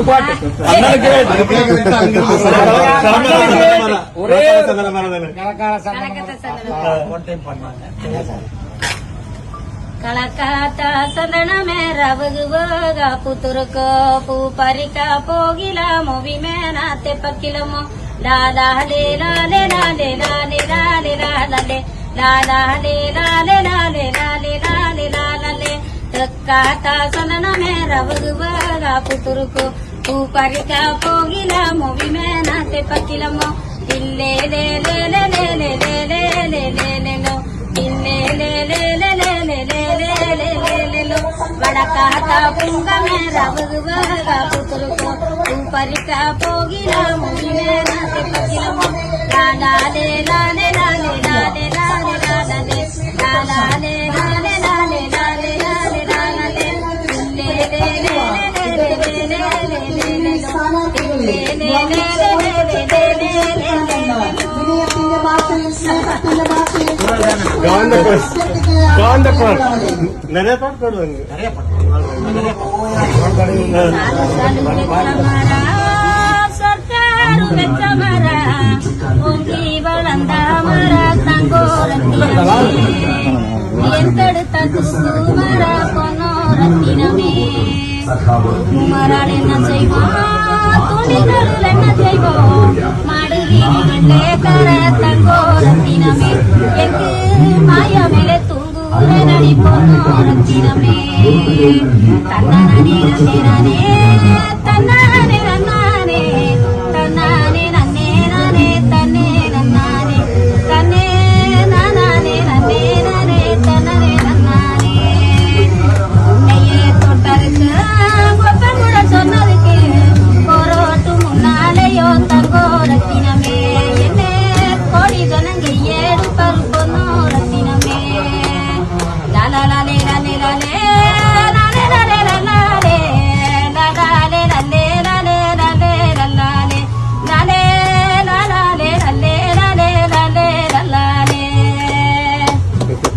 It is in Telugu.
పొరపాటు. కళకాత సదనమే రవగువోగా పుతురుకో పూ పరిక పోగిలా మొవి మేనా తెప్పకిలము లాలాలే లాలే లాలే లాలే లాలే లాలే లాలాలే లాలే లాలే లాలే లాలే లాలే తొక్కాత సదనమే రవగువోగా పుతురుకో పూ పరిక పోగిల మొవి మేన తెప్పకిలమో ఇల్లే లే లే లే లే లే లే లే లే లే లే లో ఇల్లే లే లే లే లే లే లే లే లే లే లే లో వడకాత పుంగమే రవగువగా పుతురుకో ఊపరిక పోగిల ముగిలేన తెప్పకిలము లాలే లాలే లాలే വിനയത്തിന്റെ ഭാഷയും സ്നേഹത്തിന്റെ ഭാഷയും காந்தப்பர் நிறைய பாட்டு பாடுவாங்க தங்கோரத்தினமே உமரால் என்ன செய்வோம் துணிகளில் என்ன செய்வோம் மடுவீர்களே கர தங்கோரத்தினமே. எங்கு மாய ನೇರ ನೇರ ನೇ